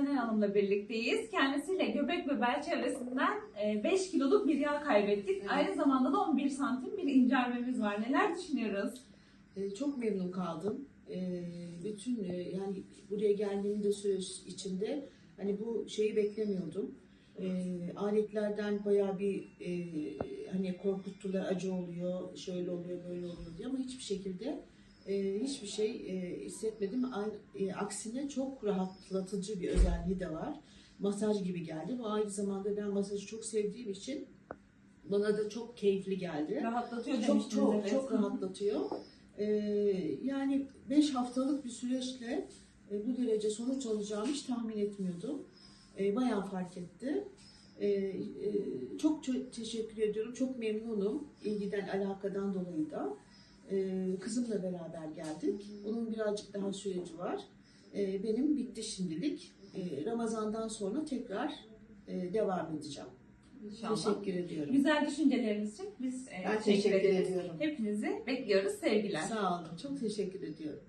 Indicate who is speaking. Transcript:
Speaker 1: Sezenay Hanım'la birlikteyiz. Kendisiyle göbek ve bel çevresinden e, 5 kiloluk bir yağ kaybettik.
Speaker 2: Evet.
Speaker 1: Aynı zamanda da 11 santim bir incelmemiz var. Neler düşünüyoruz?
Speaker 2: Ee, Çok memnun kaldım. Ee, Bütün e, yani buraya geldiğim de süreç içinde hani bu şeyi beklemiyordum. Aletlerden bayağı bir e, hani korkuttular, acı oluyor, şöyle oluyor, böyle oluyor diye ama hiçbir şekilde e, hiçbir şey e, hissetmedim. Aynı, e, aksine çok rahatlatıcı bir özelliği de var. Masaj gibi geldi. Bu aynı zamanda ben masajı çok sevdiğim için bana da çok keyifli geldi.
Speaker 1: Rahatlatıyor
Speaker 2: Çok çok
Speaker 1: evet.
Speaker 2: çok rahatlatıyor. Ee, yani 5 haftalık bir süreçle e, bu derece sonuç alacağımı hiç tahmin etmiyordum. E, bayağı fark etti. E, e, çok teşekkür ediyorum. Çok memnunum ilgiden, alakadan dolayı da. E, kızımla beraber geldik. Onun birazcık daha süreci var. E, benim bitti şimdilik. E, Ramazan'dan sonra tekrar e, devam edeceğim.
Speaker 1: İnşallah.
Speaker 2: Teşekkür ediyorum.
Speaker 1: Güzel düşünceleriniz için biz e,
Speaker 2: Ben
Speaker 1: teşekkür
Speaker 2: teşekkür
Speaker 1: ederiz.
Speaker 2: ediyorum.
Speaker 1: Hepinizi bekliyoruz. Sevgiler.
Speaker 2: Sağ olun. Çok teşekkür ediyorum.